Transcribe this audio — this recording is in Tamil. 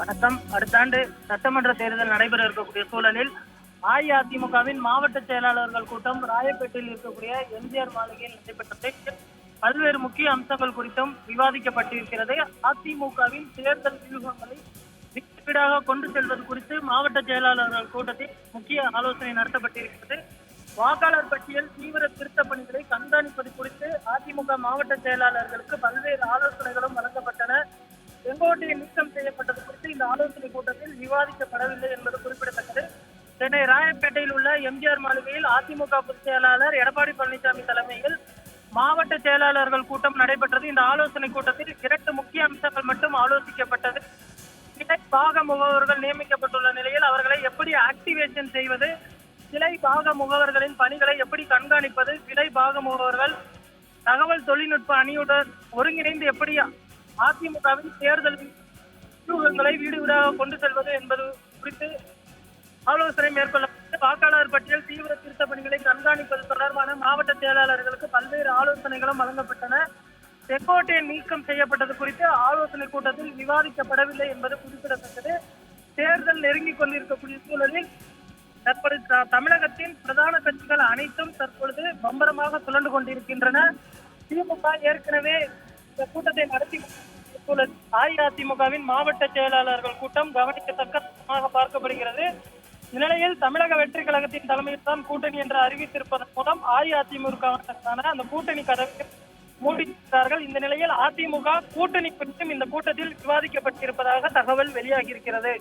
வணக்கம். அடுத்த ஆண்டு சட்டமன்ற தேர்தல் நடைபெற இருக்கக்கூடிய சூழலில் அஇஅதிமுகவின் மாவட்ட செயலாளர்கள் கூட்டம் ராயப்பேட்டையில் இருக்கக்கூடிய எம்ஜிஆர் மாளிகையில் நடைபெற்றது பல்வேறு முக்கிய அம்சங்கள் குறித்தும் விவாதிக்கப்பட்டிருக்கிறது. அதிமுகவின் தேர்தல் வியூகங்களை வீடாக கொண்டு செல்வது குறித்து மாவட்ட செயலாளர்கள் கூட்டத்தில் முக்கிய ஆலோசனை நடத்தப்பட்டிருக்கிறது. வாக்காளர் பட்டியல் தீவிர திருத்த பணிகளை கண்காணிப்பது குறித்து அதிமுக மாவட்ட செயலாளர்களுக்கு பல்வேறு ஆலோசனைகளும் வழங்கப்பட்டன. செங்கோட்டையை நீக்கம் இந்த ஆலோசனை கூட்டத்தில் விவாதிக்கப்படவில்லை என்பது குறிப்பிடத்தக்கது. சென்னை ராயப்பேட்டையில் உள்ள எம்ஜிஆர் மாளிகையில் அதிமுக பொதுச் செயலாளர் எடப்பாடி பழனிசாமி தலைமையில் மாவட்ட செயலாளர்கள் கூட்டம் நடைபெற்றது. இந்த ஆலோசனை கூட்டத்தில் இரண்டு முக்கிய அம்சங்கள் மட்டும் ஆலோசிக்கப்பட்டது. கிளை பாக முகவர்கள் நியமிக்கப்பட்டுள்ள நிலையில் அவர்களை எப்படி ஆக்டிவேஷன் செய்வது கிளை பாக முகவர்களின் பணிகளை எப்படி கண்காணிப்பது கிளை பாக முகவர்கள் தகவல் தொழில்நுட்ப அணியுடன் ஒருங்கிணைந்து எப்படி அதிமுகவின் தேர்தல் வியூகங்களை வீடு வீடாக கொண்டு செல்வது என்பது குறித்து ஆலோசனை மேற்கொள்ளப்பட்டு வாக்காளர் பட்டியல் தீவிர திருத்த பணிகளை கண்காணிப்பது தொடர்பான மாவட்ட செயலாளர்களுக்கு பல்வேறு ஆலோசனைகளும் வழங்கப்பட்டன. செங்கோட்டையை நீக்கம் செய்யப்பட்டது குறித்து ஆலோசனை கூட்டத்தில் விவாதிக்கப்படவில்லை என்பது குறிப்பிடத்தக்கது. தேர்தல் நெருங்கிக் கொண்டிருக்கக்கூடிய சூழலில் தற்பொழுது தமிழகத்தின் பிரதான கட்சிகள் அனைத்தும் தற்பொழுது பம்பரமாக சுழண்டு கொண்டிருக்கின்றன. திமுக ஏற்கனவே இந்த கூட்டத்தை நடத்தி கொண்டிருக்கிற சூழல் அஇஅதிமுகவின் மாவட்ட செயலாளர்கள் கூட்டம் கவனிக்கத்தக்கமாக பார்க்கப்படுகிறது. இந்நிலையில் தமிழக வெற்றி கழகத்தின் தலைமையில் தான் கூட்டணி என்று அறிவித்திருப்பதன் மூலம் அஇஅதிமுகவினருக்கான அந்த கூட்டணி கதவை மூடியிருக்கிறார்கள். இந்த நிலையில் அதிமுக கூட்டணி குறித்தும் இந்த கூட்டத்தில் விவாதிக்கப்பட்டிருப்பதாக தகவல் வெளியாகியிருக்கிறது.